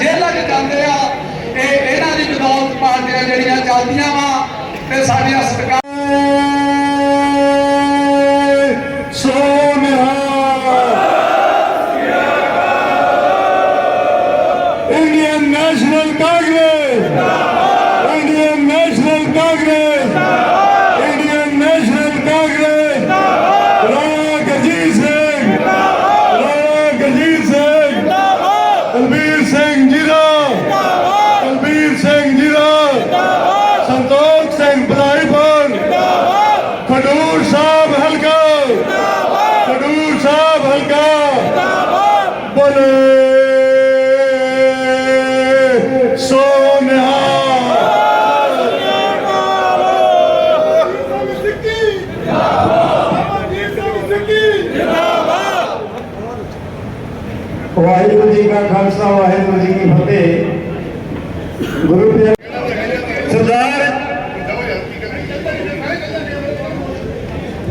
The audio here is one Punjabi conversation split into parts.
ਜੇਲ੍ਹਾਂ 'ਚ ਜਾਂਦੇ ਆ। ਇਹ ਇਹਨਾਂ ਦੀ ਬਦੌਲਤ ਪਾਰਟੀਆਂ ਜਿਹੜੀਆਂ ਚੱਲਦੀਆਂ ਵਾ, ਤੇ ਸਾਡੀਆਂ ਸਰਕਾਰ ਸਾਹਿਬ ਹਲਕਾ ਬੋਲੇ ਸੋ ਨਿਹਾਲ ਵਾਹਿਗੁਰੂ ਜੀ ਕਾ ਖਾਲਸਾ ਵਾਹਿਗੁਰੂ ਜੀ ਕੀ ਫਤਿਹ ਗੁਰੂ ਪਿਆਰੇ ਸਰਦਾਰ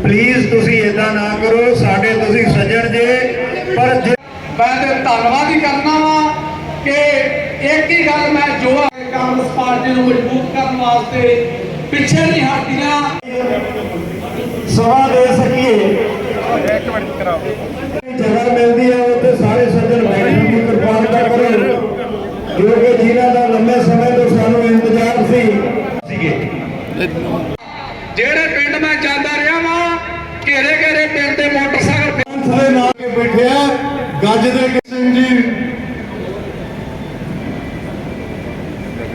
ਪਲੀਜ਼ ਤੁਸੀਂ ਇਦਾਂ ਨਾ ਕਰੋ ਸਾਡੇ ਤੁਸੀਂ ਸੱਜਣ ਜੇ ਪਰ ਜੇ ਮੈਂ ਤੇ ਧੰਨਵਾਦ ਹੀ ਕਰਨਾ ਵਾ ਕਿ ਇੱਕ ਹੀ ਗੱਲ ਮੈਂ ਜੋ ਕਾਂਗਰਸ ਪਾਰਟੀ ਨੂੰ ਮਜ਼ਬੂਤ ਕਰਨ ਵਾਸਤੇ ਪਿੱਛੇ ਨਹੀਂ ਹਟਦੀਆਂ। ਸਭਾ ਦੇ ਸਕੀਏ। ਜਗ੍ਹਾ ਮਿਲਦੀ ਹੈ ਉੱਥੇ ਸਾਰੇ ਸੱਜਣ ਬੈਠਣ ਦੀ ਕਿਰਪਾਲਤਾ ਕਰੋ। ਜੋ ਕਿ ਜਿਨ੍ਹਾਂ ਦਾ ਲੰਮੇ ਸਮੇਂ ਤੋਂ ਸਾਨੂੰ ਇੰਤਜ਼ਾਰ ਸੀ। ਸੀਗੇ ਜਿਹੜੇ ਪਿੰਡ ਮੈਂ ਜਾਂਦਾ ਰਿਹਾ ਵਾਂ ਘੇਰੇ ਘੇਰੇ ਪਿੰਡ ਦੇ ਮੋਟਰਸਾਈਕਲ ਤੇ ਥਲੇ ਨਾਲ ਕੇ ਬੈਠਿਆ ਗੱਜ ਦੇ ਕੇ ਸਿੰਘ ਜੀ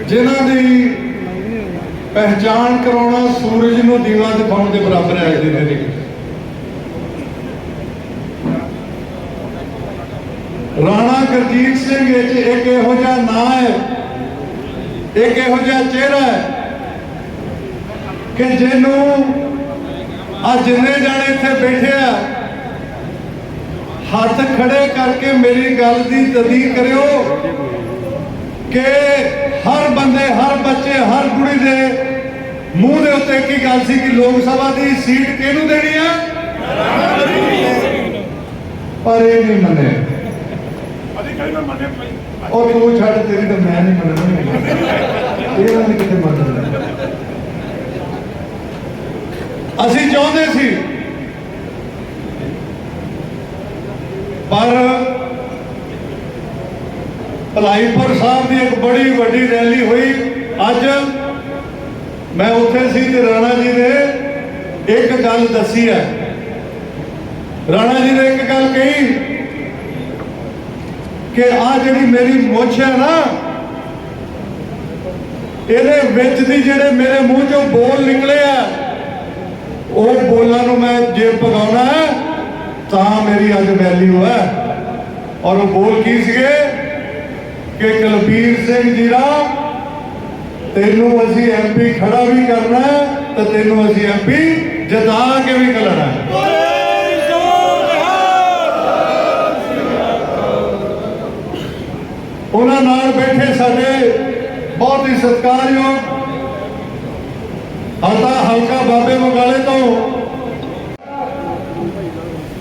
ਜਿਨ੍ਹਾਂ ਦੀ ਪਹਿਚਾਣ ਕਰਾਉਣਾ ਸੂਰਜ ਨੂੰ ਦੀਵਾ ਦਿਖਾਉਣ ਦੇ ਬਰਾਬਰ ਹੈ ਜੀ ਨੇ ਰਾਣਾ ਗੁਰਜੀਤ ਸਿੰਘ ਵਿੱਚ ਇੱਕ ਇਹੋ ਜਿਹਾ ਨਾਂ ਹੈ, ਇੱਕ ਇਹੋ ਜਿਹਾ ਚਿਹਰਾ ਹੈ ਕਿ ਜਿਹਨੂੰ ਆ ਜਿੰਨੇ ਜਾਣੇ ਇੱਥੇ ਬੈਠੇ ਆ, ਹੱਥ ਖੜੇ ਕਰਕੇ ਮੇਰੀ ਗੱਲ ਦੀ ਤਸਦੀਕ ਕਰਿਓ ਕਿ ਹਰ ਬੰਦੇ, ਹਰ ਬੱਚੇ, ਹਰ ਕੁੜੀ ਦੇ ਮੂੰਹ ਦੇ ਉੱਤੇ ਕੀ ਗੱਲ ਸੀ ਕਿ ਲੋਕ ਸਭਾ ਦੀ ਸੀਟ ਕਿਹਨੂੰ ਦੇਣੀ ਆ? ਪਰ ਇਹ ਨਹੀਂ ਮੰਨੇ। ਉਹ ਤੂੰ ਛੱਡ, ਤੇਰੀ ਤਾਂ ਮੈਂ ਨਹੀਂ ਮੰਨਣੀ ਇਹ ਨਹੀਂ ਕਿਤੇ ਮੰਨਣਾ ਅਸੀਂ ਚਾਹੁੰਦੇ ਸੀ। ਪਰ ਭਲਾਈਪੁਰ ਸਾਹਿਬ ਦੀ ਇੱਕ ਬੜੀ ਵੱਡੀ ਰੈਲੀ ਹੋਈ। ਅੱਜ ਮੈਂ ਉੱਥੇ ਸੀ ਤੇ ਰਾਣਾ ਜੀ ਨੇ ਇੱਕ ਗੱਲ ਦੱਸੀ ਹੈ। ਰਾਣਾ ਜੀ ਨੇ ਇੱਕ ਗੱਲ ਕਹੀ ਕਿ ਆ ਜਿਹੜੀ ਮੇਰੀ ਮੁੱਛ ਹੈ ਨਾ, ਇਹਦੇ ਵਿੱਚ ਦੀ ਜਿਹੜੇ ਮੇਰੇ ਮੂੰਹ ਚੋਂ ਬੋਲ ਨਿਕਲੇ ਆ, ਉਹ ਬੋਲਾਂ ਨੂੰ ਮੈਂ ਜੇ ਪਗਾਉਣਾ ਤਾਂ ਮੇਰੀ ਅੱਜ ਵੈਲਿਊ ਹੈ। ਔਰ ਉਹ ਬੋਲ ਕੀ ਸੀਗੇ? ਕਿ ਕੁਲਬੀਰ ਸਿੰਘ ਜੀਰਾ ਤੈਨੂੰ ਅਸੀਂ ਐਮਪੀ ਖੜਾ ਵੀ ਕਰਨਾ ਤੇ ਤੈਨੂੰ ਅਸੀਂ ਐਮਪੀ ਜਿਤਾ ਕੇ ਵੀ ਕਲਣਾ ਉਹਨਾਂ ਨਾਲ ਬੈਠੇ ਸਾਡੇ ਬਹੁਤ ਹੀ ਸਤਿਕਾਰਯੋਗ ਆਤਾ ਹਲਕਾ ਬਾਬੇ ਮਗਾਲੇ ਤੋਂ।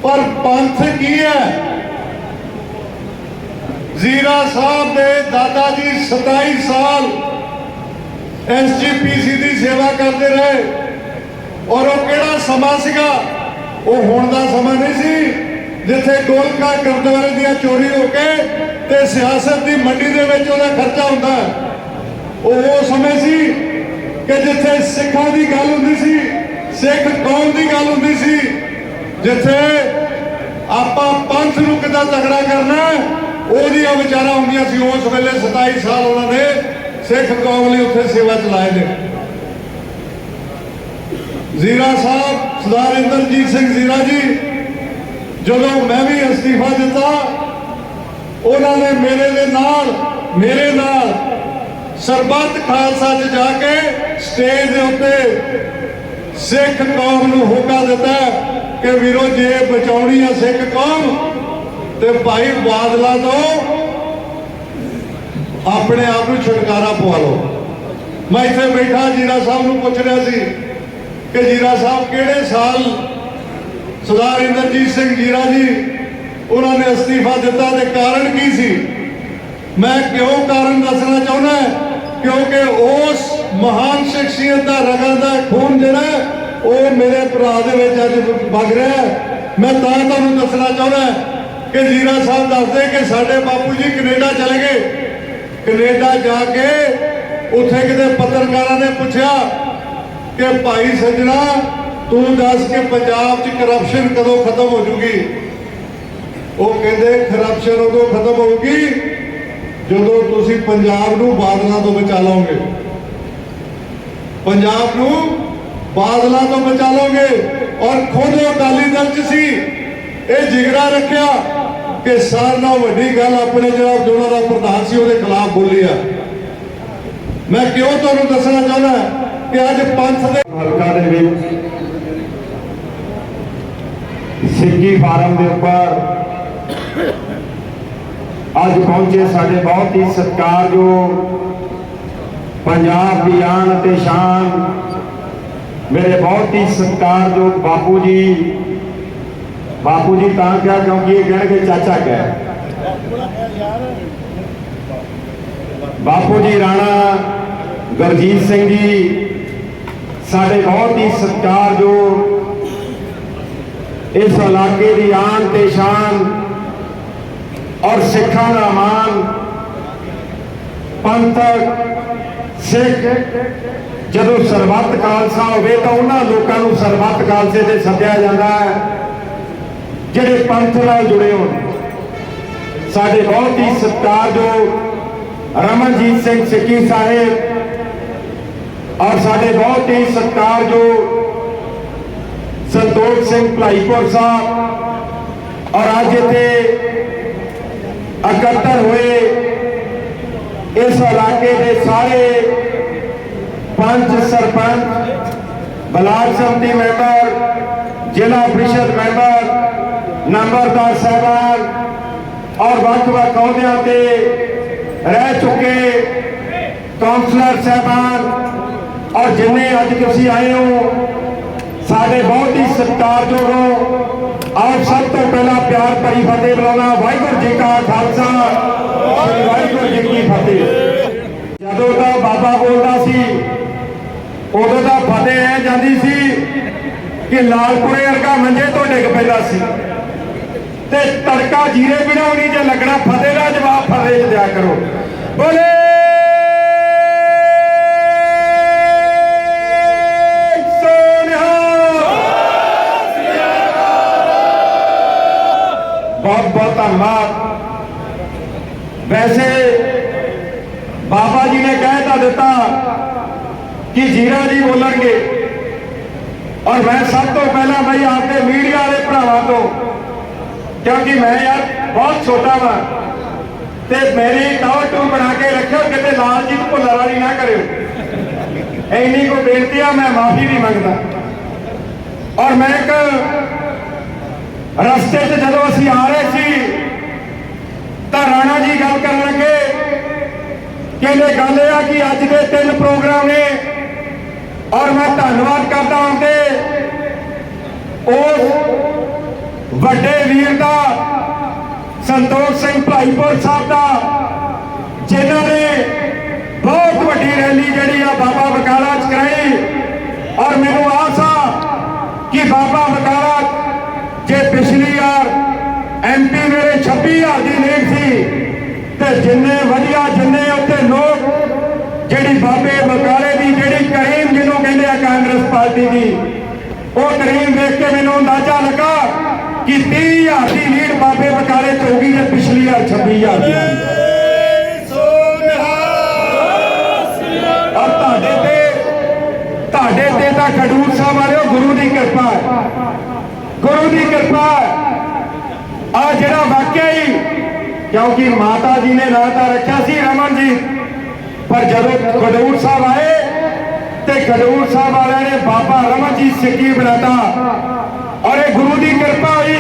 ਪਰ ਪੰਥ ਕੀ ਹੈ? ਜ਼ੀਰਾ ਸਾਹਿਬ ਦੇ ਦਾਦਾ ਜੀ 27 ਸਾਲ ਐਸਜੀਪੀਸੀ ਦੀ ਸੇਵਾ ਕਰਦੇ ਰਹੇ। ਔਰ ਉਹ ਕਿਹੜਾ ਸਮਾਂ ਸੀਗਾ? ਉਹ ਹੁਣ ਦਾ ਸਮਾਂ ਨਹੀਂ ਸੀ, ਜਿੱਥੇ ਗੋਲਕਾ ਗੁਰਦੁਆਰੇ ਦੀਆਂ ਚੋਰੀ ਹੋ ਕੇ ਤੇ ਸਿਆਸਤ ਦੀ ਮੰਡੀ ਦੇ ਵਿੱਚ ਉਹਦਾ ਖਰਚਾ ਹੁੰਦਾ ਉਹ ਉਹ ਸਮੇਂ ਸੀ ਕਿ ਜਿੱਥੇ ਸਿੱਖਾਂ ਦੀ ਗੱਲ ਹੁੰਦੀ ਸੀ, ਸਿੱਖ ਕੌਮ ਦੀ ਗੱਲ ਹੁੰਦੀ ਸੀ, ਜਿੱਥੇ ਆਪਾਂ ਪੰਥ ਨੂੰ ਕਿੱਦਾਂ ਤਗੜਾ ਕਰਨਾ ਉਹਦੀਆਂ ਵਿਚਾਰਾਂ ਹੁੰਦੀਆਂ ਸੀ। ਉਸ ਵੇਲੇ 27 ਸਾਲ ਉਹਨਾਂ ਨੇ ਸਿੱਖ ਕੌਮ ਲਈ ਉੱਥੇ ਸੇਵਾ ਚਲਾਏ ਨੇ। ਜ਼ੀਰਾ ਸਾਹਿਬ, ਸਰਦਾਰ ਇੰਦਰਜੀਤ ਸਿੰਘ ਜ਼ੀਰਾ ਜੀ, ਜਦੋਂ ਮੈਂ ਵੀ ਅਸਤੀਫਾ ਦਿੱਤਾ, ਉਹਨਾਂ ਨੇ ਮੇਰੇ ਦੇ ਨਾਲ, ਮੇਰੇ ਨਾਲ ਸਰਬੱਤ ਖਾਲਸਾ 'ਚ ਜਾ ਕੇ ਸਟੇਜ ਦੇ ਉੱਤੇ ਸਿੱਖ ਕੌਮ ਨੂੰ ਹੋਕਾ ਦਿੱਤਾ ਕਿ ਵੀਰੋ, ਜੇ ਬਚਾਉਣੀ ਆ ਸਿੱਖ ਕੌਮ, ਤੇ ਭਾਈ ਬਾਦਲਾ ਤੋਂ ਆਪਣੇ ਆਪ ਨੂੰ ਛੁਟਕਾਰਾ ਪਵਾ ਲਓ। ਮੈਂ ਇੱਥੇ ਬੈਠਾ, ਜੀਰਾ ਸਾਹਿਬ ਨੂੰ ਪੁੱਛ ਰਿਹਾ ਸੀ ਕਿ ਜੀਰਾ ਸਾਹਿਬ ਕਿਹੜੇ ਸਾਲ ਸਰਦਾਰ ਇੰਦਰਜੀਤ ਸਿੰਘ ਜੀਰਾ ਜੀ ਉਹਨਾਂ ਨੇ ਅਸਤੀਫਾ ਦਿੱਤਾ ਤੇ ਕਾਰਨ ਕੀ ਸੀ? ਮੈਂ ਕਿਉਂ ਕਾਰਨ ਦੱਸਣਾ ਚਾਹੁੰਦਾ ਕਿਉਂਕਿ ਉਸ ਮਹਾਨ ਸ਼ਖਸੀਅਤ ਦਾ ਰਗਾਂ ਦਾ ਖੂਨ ਜਿਹੜਾ ਉਹ ਮੇਰੇ ਭਰਾ ਦੇ ਵਿੱਚ ਅੱਜ ਵਗ ਰਿਹਾ ਮੈਂ ਤਾਂ ਤੁਹਾਨੂੰ ਦੱਸਣਾ ਚਾਹੁੰਦਾ ਕਿ ਜੀਰਾ ਸਾਹਿਬ ਦੱਸਦੇ ਕਿ ਸਾਡੇ ਬਾਪੂ ਜੀ ਕੈਨੇਡਾ ਚਲੇ ਗਏ। ਕੈਨੇਡਾ ਜਾ ਕੇ ਉੱਥੇ ਕਿਤੇ ਪੱਤਰਕਾਰਾਂ ਨੇ ਪੁੱਛਿਆ ਕਿ ਭਾਈ ਸੱਜਣਾ, ਤੂੰ ਦੱਸ ਕਿ ਪੰਜਾਬ 'ਚ ਕਰਪਸ਼ਨ ਕਦੋਂ ਖਤਮ ਹੋ ਜੂਗੀ? ਉਹ ਕਹਿੰਦੇ ਕਰਪਸ਼ਨ ਉਦੋਂ ਖਤਮ ਹੋਊਗੀ ਜਦੋਂ ਤੁਸੀਂ ਪੰਜਾਬ ਨੂੰ ਬਾਦਲਾਂ ਤੋਂ ਬਚਾ ਲਓਗੇ। ਪੰਜਾਬ ਨੂੰ ਬਾਦਲਾਂ ਤੋਂ ਬਚਾ ਲਓਗੇ। ਔਰ ਖੁਦ ਉਹ ਅਕਾਲੀ ਦਲ 'ਚ ਸੀ, ਇਹ ਜਿਗਰਾ ਰੱਖਿਆ। ਕਿ ਸਾਰਿਆਂ ਨਾਲ ਵੱਡੀ ਗੱਲ ਆਪਣੇ ਜਿਹੜਾ ਦੋਨਾਂ ਦਾ ਪ੍ਰਧਾਨ ਸੀ, ਉਹਦੇ ਖਿਲਾਫ ਬੋਲੀ ਆ। ਮੈਂ ਕਿਉਂ ਤੁਹਾਨੂੰ ਦੱਸਣਾ ਚਾਹੁੰਦਾ ਕਿ ਅੱਜ ਪੰਥ ਦੇ ਹਲਕਾ ਦੇ ਵਿੱਚ ਸਿੱਕੀ ਫਾਰਮ ਦੇ ਉੱਪਰ ਅੱਜ ਪਹੁੰਚੇ ਸਾਡੇ ਬਹੁਤ ਹੀ ਸਤਿਕਾਰਯੋਗ ਪੰਜਾਬ ਦੀ ਆਨ ਅਤੇ ਸ਼ਾਨ, ਮੇਰੇ ਬਹੁਤ ਹੀ ਸਤਿਕਾਰਯੋਗ ਬਾਪੂ ਜੀ ਬਾਪੂ ਜੀ ਤਾਂ ਕਿਹਾ ਕਿਉਂਕਿ ਇਹ ਕਹਿਣਗੇ ਚਾਚਾ ਕਿਹਾ। ਬਾਪੂ ਜੀ, ਰਾਣਾ ਗੁਰਜੀਤ ਸਿੰਘ ਜੀ, ਸਾਡੇ ਬਹੁਤ ਹੀ ਸਤਿਕਾਰਯੋਗ ਇਸ ਇਲਾਕੇ ਦੀ ਆਨ ਤੇ ਸ਼ਾਨ ਔਰ ਸਿੱਖਾਂ ਦਾ ਮਾਨ ਪੰਥਕ, ਸਿੱਖ, ਜਦੋਂ ਸਰਬੱਤ ਖਾਲਸਾ ਹੋਵੇ ਤਾਂ ਉਹਨਾਂ ਲੋਕਾਂ ਨੂੰ ਸਰਬੱਤ ਖਾਲਸੇ ਤੇ ਸੱਦਿਆ ਜਾਂਦਾ ਹੈ। ਜਿਹੜੇ ਪੰਥ ਨਾਲ ਜੁੜੇ ਹੋਣ। ਸਾਡੇ ਬਹੁਤ ਹੀ ਸਤਿਕਾਰਯੋਗ ਰਮਨਜੀਤ ਸਿੰਘ ਸਿੱਕੀ ਸਾਹਿਬ ਔਰ ਸਾਡੇ ਬਹੁਤ ਹੀ ਸਤਿਕਾਰਯੋਗ ਸੰਤੋਖ ਸਿੰਘ ਭਲਾਈਪੁਰ ਸਾਹਿਬ ਔਰ ਅੱਜ ਇੱਥੇ ਇਕੱਤਰ ਹੋਏ ਇਸ ਇਲਾਕੇ ਦੇ ਸਾਰੇ panch sarpanch, block samiti member, zila parishad member ਨੰਬਰਦਾਰ ਸਾਹਿਬਾਨ ਔਰ ਵੱਖ-ਵੱਖ ਅਹੁਦਿਆਂ ਤੇ ਰਹਿ ਚੁੱਕੇ ਕਾਉਂਸਲਰ ਸਾਹਿਬਾਨ। ਔਰ ਜਿੰਨੇ ਅੱਜ ਤੁਸੀਂ ਆਏ ਹੋ, ਸਾਡੇ ਬਹੁਤ ਹੀ ਸਤਿਕਾਰਯੋਗ ਹੋ। ਆਪ ਸਭ ਤੋਂ ਪਹਿਲਾਂ ਪਿਆਰ ਭਰੀ ਫਤਿਹ ਬੁਲਾਉਣਾ। ਵਾਹਿਗੁਰੂ ਜੀ ਕਾ ਖਾਲਸਾ, ਸ੍ਰੀ ਵਾਹਿਗੁਰੂ ਜੀ ਕੀ ਫਤਿਹ। ਜਦੋਂ ਦਾ ਬਾਬਾ ਬੋਲਦਾ ਸੀ, ਉਦੋਂ ਦਾ ਫਤਿਹ ਐ ਜਾਂਦੀ ਸੀ ਕਿ ਲਾਲਪੁਰੇ ਵਰਗਾ ਮੰਜੇ ਤੋਂ ਡਿੱਗ ਪੈਂਦਾ ਸੀ। ਤੇ ਤੜਕਾ ਜੀਰੇ ਬਿਨਾ ਵੀ ਨਹੀਂ ਜੇ ਲੱਗਣਾ ਫਤਿਹ ਦਾ ਜਵਾਬ ਫਤਿਹ ਚ ਦਿਆ ਕਰੋ ਬੋਲੇ ਬਹੁਤ ਬਹੁਤ ਧੰਨਵਾਦ ਵੈਸੇ ਬਾਬਾ ਜੀ ਨੇ ਕਹਿ ਤਾਂ ਦਿੱਤਾ ਕਿ ਜੀਰਾ ਜੀ ਬੋਲਣਗੇ ਔਰ ਮੈਂ ਸਭ ਤੋਂ ਪਹਿਲਾਂ ਬਈ ਆਪਦੇ ਮੀਡੀਆ ਵਾਲੇ ਭਰਾਵਾਂ ਤੋਂ ਕਿਉਂਕਿ ਮੈਂ ਯਾਰ ਬਹੁਤ ਛੋਟਾ ਵਾਂ ਤੇ ਮੇਰੀ ਟਾਵਰ ਟੂ ਬਣਾ ਕੇ ਰੱਖਿਓ, ਕਿਤੇ ਲਾਲ ਜੀ ਨੂੰ ਭੁੱਲਰ ਵਾਲੀ ਨਾ ਕਰਿਓ। ਇੰਨੀ ਕੋ ਬੇਨਤੀ ਆ, ਮੈਂ ਮਾਫੀ ਵੀ ਮੰਗਦਾ। ਔਰ ਮੈਂ ਇੱਕ ਰਸਤੇ 'ਚ ਜਦੋਂ ਅਸੀਂ ਆ ਰਹੇ ਸੀ, ਤਾਂ ਰਾਣਾ ਜੀ ਗੱਲ ਕਰਨ ਲੱਗੇ। ਕਹਿੰਦੇ, ਗੱਲ ਇਹ ਆ ਕਿ ਅੱਜ ਦੇ ਤਿੰਨ ਪ੍ਰੋਗਰਾਮ ਨੇ ਔਰ ਮੈਂ ਧੰਨਵਾਦ ਕਰਦਾ ਹਾਂ ਤੇ ਉਸ ਵੱਡੇ ਵੀਰ ਦਾ, ਸੰਤੋਖ ਸਿੰਘ ਭਾਈਪੁਰ ਸਾਹਿਬ ਦਾ, ਜਿਨ੍ਹਾਂ ਨੇ ਬਹੁਤ ਵੱਡੀ ਰੈਲੀ ਜਿਹੜੀ ਆ ਬਾਬਾ ਬਕਾਲਾ ਚ ਕਰਾਈ। ਔਰ ਮੈਨੂੰ ਆਸ ਆ ਕਿ ਬਾਬਾ ਬਕਾਲਾ ਜੇ ਪਿਛਲੀ ਵਾਰ ਐਮਪੀ ਮੇਰੇ 26000 ਦੀ ਲੀਡ ਸੀ, ਤੇ ਜਿੰਨੇ ਵਧੀਆ, ਜਿੰਨੇ ਉੱਥੇ ਲੋਕ ਜਿਹੜੀ ਬਾਬੇ ਬਕਾਲੇ ਦੀ ਜਿਹੜੀ ਕਰੀਮ ਜਿਹਨੂੰ ਕਹਿੰਦੇ ਆ ਕਾਂਗਰਸ ਪਾਰਟੀ ਦੀ, ਉਹ ਕਰੀਮ ਦੇਖ ਕੇ ਮੈਨੂੰ ਅੰਦਾਜ਼ਾ ਲੱਗਾ ਕਿ 30000 ਦੀ ਲੀਡ ਬਾਬੇ ਬਕਾਲੇ ਚ ਹੋਗੀ ਪਿਛਲੀ ਵਾਰ 26000 ਦੀ। ਔਰ ਤੁਹਾਡੇ ਤੇ ਤੁਹਾਡੇ ਤੇ ਤਾਂ ਖਡੂਰ ਸਾਹਿਬ ਵਾਲਿਓ ਗੁਰੂ ਦੀ ਕਿਰਪਾ ਹੈ। ਗੁਰੂ ਦੀ ਕਿਰਪਾ ਆ ਜਿਹੜਾ ਵਾਕਿਆ ਹੀ, ਕਿਉਂਕਿ ਮਾਤਾ ਜੀ ਨੇ ਨਾਂ ਤਾਂ ਰੱਖਿਆ ਸੀ ਰਮਨ ਜੀ, ਪਰ ਜਦੋਂ ਖਡੂਰ ਸਾਹਿਬ ਆਏ ਤੇ ਖਡੂਰ ਸਾਹਿਬ ਵਾਲਿਆਂ ਨੇ ਬਾਬਾ ਰਮਨ ਜੀ ਸਿੱਕੀ ਬਣਾਤਾ। ਔਰ ਇਹ ਗੁਰੂ ਦੀ ਕਿਰਪਾ ਹੋਈ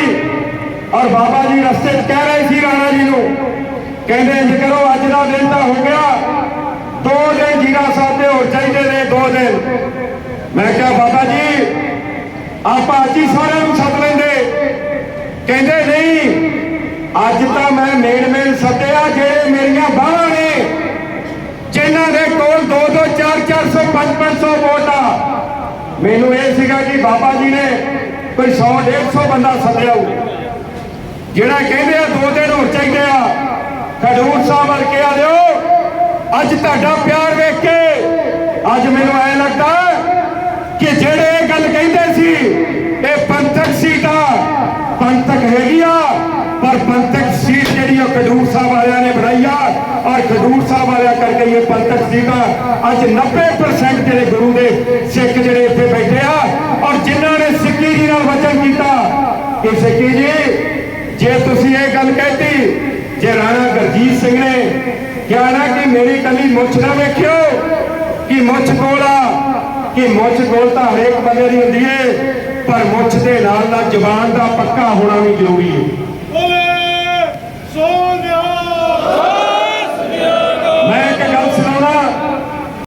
ਔਰ ਬਾਬਾ ਜੀ ਰਸਤੇ 'ਚ ਕਹਿ ਰਹੇ ਸੀ ਰਾਣਾ ਜੀ ਨੂੰ, ਕਹਿੰਦੇ ਇੰਜ ਕਰੋ ਅੱਜ ਦਾ ਦਿਨ ਤਾਂ ਹੋ ਗਿਆ। ਦੋ ਦਿਨ ਜੀਰਾ ਸਾਹਿਬ ਦੇ ਹੋਰ ਚਾਹੀਦੇ ਨੇ, ਦੋ ਦਿਨ। ਮੈਂ ਕਿਹਾ, ਬਾਬਾ ਜੀ, ਆਪਾਂ ਅੱਜ ਹੀ ਸਾਰਿਆਂ ਨੂੰ ਸੱਦ ਲੈਂਦੇ। ਕਹਿੰਦੇ, ਨਹੀਂ, ਅੱਜ ਤਾਂ ਮੈਂ ਮੇਨ ਮੇਨ ਸੱਦਿਆ, ਜਿਹੜੇ ਮੇਰੀਆਂ ਬਾਹਾਂ ਨੇ, ਜਿਨ੍ਹਾਂ ਦੇ ਕੋਲ 2 2 4 400 5 500 ਵੋਟ ਆ। ਮੈਨੂੰ ਇਹ ਸੀਗਾ ਕਿ ਬਾਬਾ ਜੀ ਨੇ ਕੋਈ 100 150 ਬੰਦਾ ਸੱਦਿਆ ਹੋਊ ਜਿਹੜਾ ਕਹਿੰਦੇ ਆ, ਦੋ ਦਿਨ ਹੋਰ ਚਾਹੀਦੇ ਆ। ਖਡੂਰ ਸਾਹਿਬ ਵੱਲ ਆ ਦਿਓ ਅੱਜ ਤੁਹਾਡਾ ਪਿਆਰ ਵੇਖ ਕੇ ਅੱਜ ਮੈਨੂੰ ਐ ਲੱਗਦਾ ਕਿ ਜਿਹੜੇ ਇਹ ਗੱਲ ਕਹਿੰਦੇ ਸੀ, ਇਹ ਪੰਥਕ ਸੀਟਾਂ ਪੰਥਕ ਹੈਗੀਆਂ ਪਰ ਪੰਥਕ ਸੀਟ ਜਿਹੜੀ ਉਹ ਖਡੂਰ ਸਾਹਿਬ ਵਾਲਿਆਂ ਨੇ ਬਣਾਈ ਆ। ਔਰ ਖਡੂਰ ਸਾਹਿਬ ਵਾਲਿਆਂ ਕਰਕੇ ਇਹ ਪੰਥਕ ਸੀਟਾਂ ਅੱਜ 90% ਜਿਹੜੇ ਗੁਰੂ ਦੇ ਸਿੱਖ ਜਿਹੜੇ ਇੱਥੇ ਬੈਠੇ ਆ ਔਰ ਜਿਨ੍ਹਾਂ ਨੇ ਸਿੱਖੀ ਜੀ ਨਾਲ ਵਚਨ ਕੀਤਾ ਕਿ ਸਿੱਖੀ ਜੀ ਜੇ ਤੁਸੀਂ ਇਹ ਗੱਲ ਕਹਿਤੀ ਜੇ ਰਾਣਾ ਗੁਰਜੀਤ ਸਿੰਘ ਨੇ ਕਿ ਮੇਰੀ ਕਲੀ ਮੁੱਛ ਨਾ ਵੇਖਿਓ? ਕਿ ਮੁੱਛ ਕੋਲ ਆ? ਕਿ ਮੁੱਛ ਕੋਲ ਤਾਂ ਹਰੇਕ ਬੰਦੇ ਦੀ ਹੁੰਦੀ ਏ, ਪਰ ਮੁੱਛ ਦੇ ਨਾਲ ਨਾਲ ਜ਼ੁਬਾਨ ਦਾ ਪੱਕਾ ਹੋਣਾ ਵੀ ਜ਼ਰੂਰੀ ਹੈ